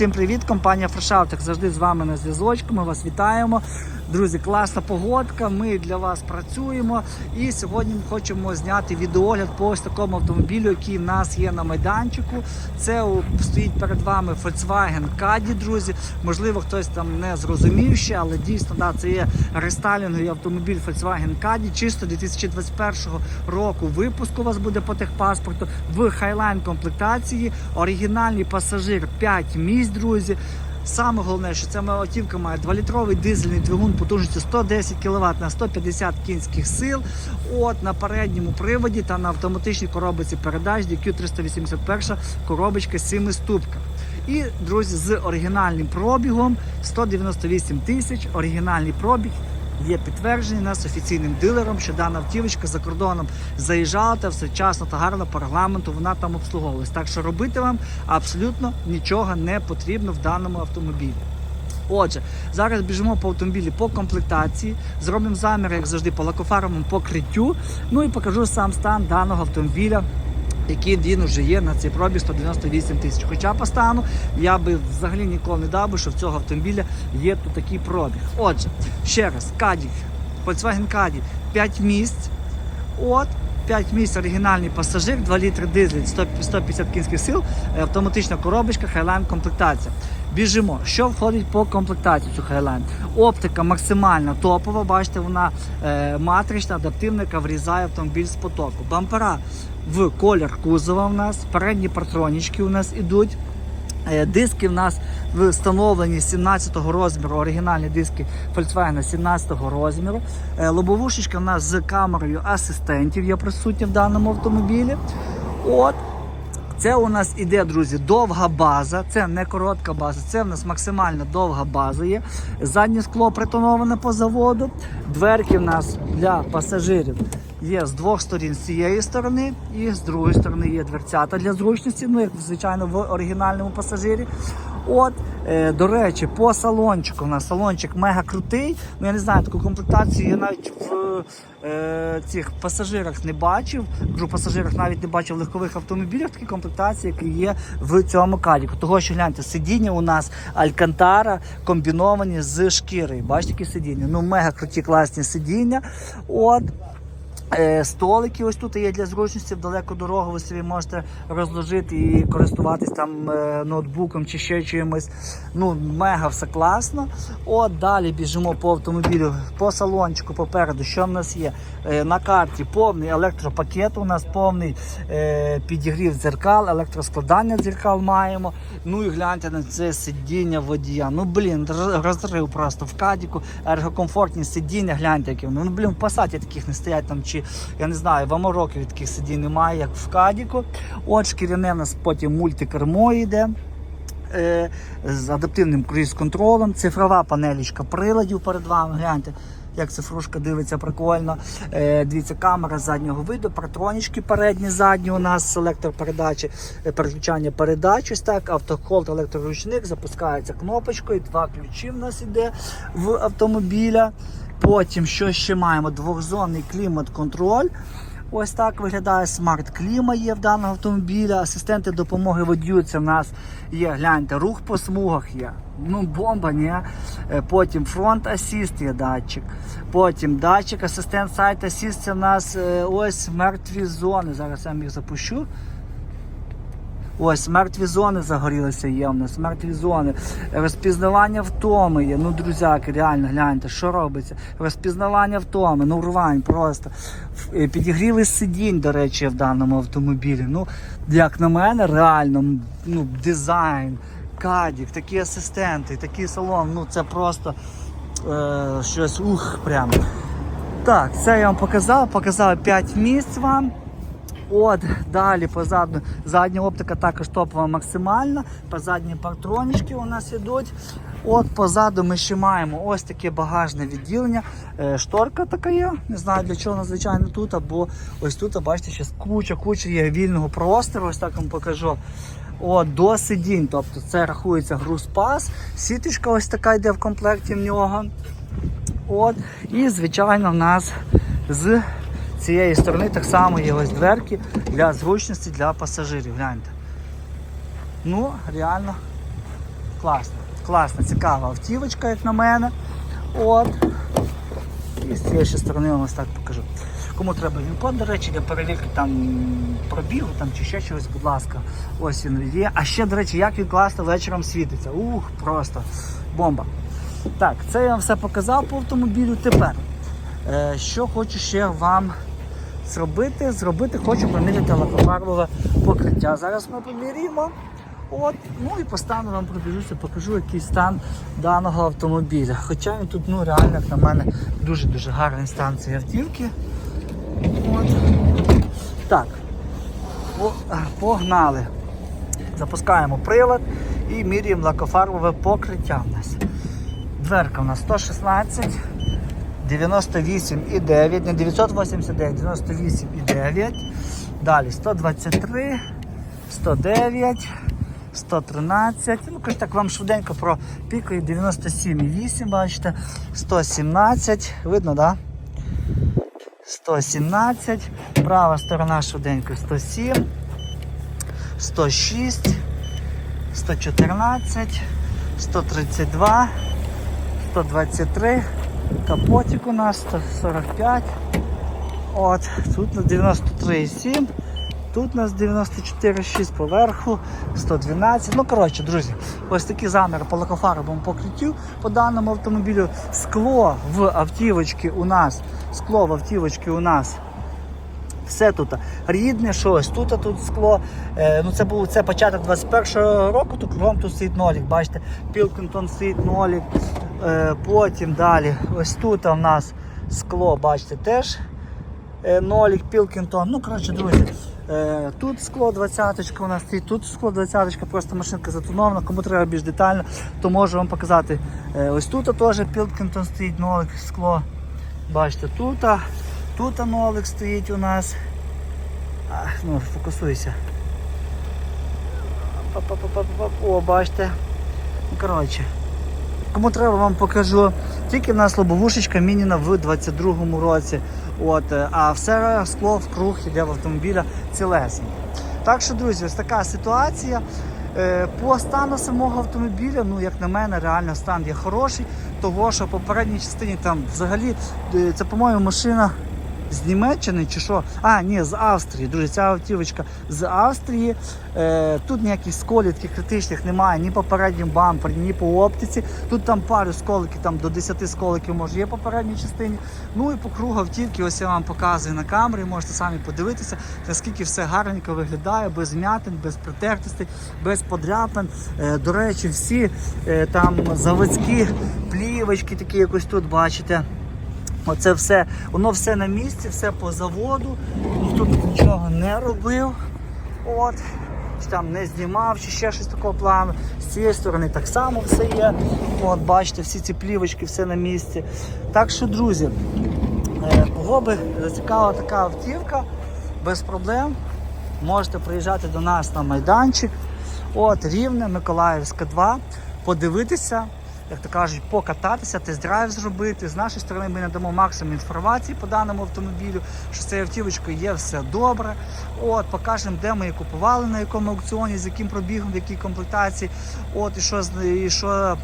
Всім привіт, компанія Фрешаут, завжди з вами на зв'язочку. Ми вас вітаємо. Друзі, класна погодка. Ми для вас працюємо. І сьогодні ми хочемо зняти відеогляд по ось такому автомобілю, який в нас є на майданчику. Це стоїть перед вами Volkswagen Caddy, друзі. Можливо, хтось там не зрозумів ще, але дійсно да, це є рестайлінговий автомобіль Volkswagen Caddy. Чисто 2021 року випуску у вас буде по техпаспорту в Highline комплектації. Оригінальний пасажир 5 місць, друзі. Саме головне, що ця автівка має 2-літровий дизельний двигун потужністю 110 кВт на 150 кінських сил. От на передньому приводі та на автоматичній коробці передач DQ381 коробочка 7 ступка. І, друзі, з оригінальним пробігом 198 тисяч, оригінальний пробіг. Є підтверджений нас офіційним дилером, що дана автівочка за кордоном заїжджала та все вчасно та гарно по регламенту вона там обслуговувалась. Так що робити вам абсолютно нічого не потрібно в даному автомобілі. Отже, зараз біжимо по автомобілі по комплектації, зробимо замір, як завжди, по лакофаровому покриттю. Ну і покажу сам стан даного автомобіля. Який він вже є на цей пробіг 198 тисяч. Хоча по стану я би взагалі ніколи не дав би, що в цього автомобіля є тут такий пробіг. Отже, ще раз, каді, Volkswagen Caddy 5 місць. От, 5 місць оригінальний пасажир, 2 літри дизель, 150 кінських сил, е, автоматична коробочка, Highline комплектація. Біжимо. Що входить по комплектації цю Highline? Оптика максимально топова, бачите, вона е, матрична, адаптивна, яка врізає автомобіль з потоку. Бампера в колір кузова у нас, передні партронічки у нас ідуть. Е, Диски в нас встановлені 17-го розміру, оригінальні диски Volkswagen 17-го розміру. Е, Лобовушечка в нас з камерою асистентів є присутня в даному автомобілі. От. Це у нас іде, друзі, довга база. Це не коротка база, це у нас максимально довга база є. Заднє скло притоноване по заводу. Дверки в нас для пасажирів є з двох сторін, з цієї сторони, і з другої сторони є дверцята для зручності, ну як звичайно в оригінальному пасажирі. От, е, до речі, по салончику у нас салончик мега крутий. Ну я не знаю, таку комплектацію я навіть в е, цих пасажирах не бачив. Кажу, пасажирах навіть не бачив легкових автомобілях такі комплектації, які є в цьому кадіку. Того, що гляньте, сидіння у нас Алькантара комбіновані з шкірою. Бачите, які сидіння? Ну, мега круті, класні сидіння. От. Е, Столики ось тут є для зручності в далеку дорогу. Ви собі можете розложити і користуватись там е, ноутбуком чи ще чимось. Ну, мега все класно. От далі біжимо по автомобілю, по салончику попереду. Що в нас є? Е, На карті повний електропакет. У нас повний підігрів дзеркал, електроскладання дзеркал маємо. Ну і гляньте на це сидіння водія. Ну блін, розрив просто в кадіку, ергокомфортні сидіння, гляньте, які вони. Ну блін, в пасаті таких не стоять там, чи я не знаю, в Амарокі таких сидінь немає, як в кадіку. От шкіряне в нас потім мультикермо йде. Е, з адаптивним круїз-контролем, цифрова панелічка приладів перед вами. Гляньте, як цифрушка дивиться прикольно. Е, дивіться, камера заднього виду, партронічки передні, задні у нас, селектор передачі, е, переключання передач, ось так, автохолд, електроручник, запускається кнопочкою, два ключі в нас іде в автомобіля. Потім, що ще маємо? Двохзонний клімат-контроль. Ось так виглядає смарт-кліма є в даного автомобіля. Асистенти допомоги водію. Це в нас є, гляньте, рух по смугах є. Ну, бомба, ні. Е, Потім фронт асіст є датчик. Потім датчик, асистент сайт асіст. Це в нас е, ось мертві зони. Зараз я їх запущу. Ось мертві зони загорілися є в нас, мертві зони. Розпізнавання втоми є. Ну, друзяки, реально гляньте, що робиться. Розпізнавання втоми, ну рвань просто. Е, Підігріли сидінь, до речі, в даному автомобілі. Ну, як на мене, реально, ну, дизайн, кадік, такі асистенти, такий салон, ну це просто е, щось ух, прямо. Так, це я вам показав, показав 5 місць вам. От, далі позаду задня оптика також топова максимальна. Позадні партронічки у нас ідуть. От позаду ми ще маємо ось таке багажне відділення. Е, шторка така є. Не знаю для чого надзвичайно тут, або ось тут, бачите, ще куча-куча є вільного простору, ось так вам покажу. От, до сидінь, тобто це рахується груз-пас. Сіточка ось така йде в комплекті в нього. От. І, звичайно, в нас з цієї сторони так само є ось дверки для зручності для пасажирів. Гляньте. Ну, реально класна, класна, цікава автівочка, як на мене. От. І з цієї сторони я вам так покажу. Кому треба він до речі, для перевірки там пробігу там, чи ще чогось, будь ласка, ось він є. А ще, до речі, як він класно вечором світиться. Ух, просто бомба. Так, це я вам все показав по автомобілю. Тепер, е, що хочу ще вам зробити? Зробити хочу поміряти лакофарбове покриття. Зараз ми поміряємо. От, ну і постану вам пробіжуся, покажу який стан даного автомобіля. Хоча він тут ну, реально, як на мене, дуже-дуже гарний стан цієї автівки. От. Так, По- погнали. Запускаємо прилад і міряємо лакофарбове покриття в нас. Дверка у нас 116, 98,9, не 989, 98,9. Далі 123, 109, 113. Ну, так, вам швиденько про пікою 97,8, бачите, 117, видно, так? Да? 117, права сторона швиденько 107, 106, 114, 132, 123, капотик у нас 145. От, тут на 93,7, тут у нас 94,6 поверху, 112. Ну, коротше, друзі, ось такі заміри по лакофарбовому покриттю по даному автомобілю. Скло в автівочці у нас, скло в автівочці у нас все тут рідне, щось тут, тут скло. Е, ну це був це початок 21-го року, то кругом тут стоїть нолік. Бачите, Пілкінтон стоїть нолік. Е, потім далі, ось тут у нас скло, бачите, теж е, нолік, Пілкінтон. Ну, коротше, друзі. Е, тут скло 20-ка у нас стоїть, тут скло 20-ка, просто машинка затонована. Кому треба більш детально, то можу вам показати. Ось тут теж Пілкінтон стоїть, нолик, скло. Бачите, тут, тут нолик стоїть у нас. Ну, фокусуйся. О, бачите. Ну, коротше. Кому треба, вам покажу. Тільки в нас лобовушечка мініна в 22-му році. От, е, а все скло в круг іде в автомобіля цілесеньке. Так що, друзі, ось така ситуація. Е, По стану самого автомобіля, ну як на мене, реально стан є хороший, того що в попередній частині там взагалі е, це, по-моєму, машина з Німеччини чи що? А, ні, з Австрії. Друзі, ця автівочка з Австрії. Е, тут ніяких сколів таких критичних немає ні по бампері, ні по оптиці. Тут там пару сколиків, там до 10 сколиків може є по передній частині. Ну і по кругу автівки, ось я вам показую на камері, можете самі подивитися, наскільки все гарненько виглядає, без м'ятин, без притертостей, без подряпин. Е, до речі, всі е, там заводські плівочки, такі якось тут бачите. Оце все, воно все на місці, все по заводу, ніхто тут нічого не робив. От, чи там не знімав, чи ще щось такого плану. З цієї сторони так само все є. От, бачите, всі ці плівочки, все на місці. Так що, друзі, е, кого би зацікавила така автівка, без проблем. Можете приїжджати до нас на майданчик. От, Рівне, Миколаївська 2, подивитися як то кажуть, покататися, тест-драйв зробити. З нашої сторони ми надамо максимум інформації по даному автомобілю, що з цією автівочкою є все добре. От, покажемо, де ми її купували, на якому аукціоні, з яким пробігом, в якій комплектації. От, і що, і що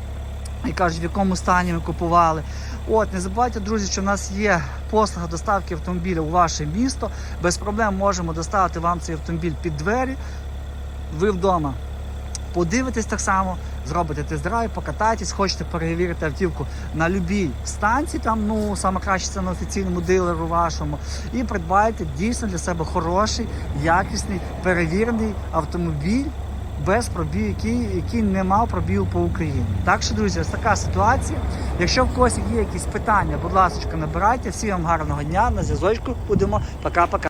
і кажуть, в якому стані ми купували. От, не забувайте, друзі, що в нас є послуга доставки автомобіля у ваше місто. Без проблем можемо доставити вам цей автомобіль під двері. Ви вдома подивитесь так само, зробите тест-драйв, покатайтесь, хочете перевірити автівку на любій станції, там, ну, саме краще це на офіційному дилеру вашому, і придбайте дійсно для себе хороший, якісний, перевірений автомобіль без пробігу, який, який не мав пробігу по Україні. Так що, друзі, ось така ситуація. Якщо в когось є якісь питання, будь ласка, набирайте. Всім вам гарного дня, на зв'язочку будемо. Пока-пока.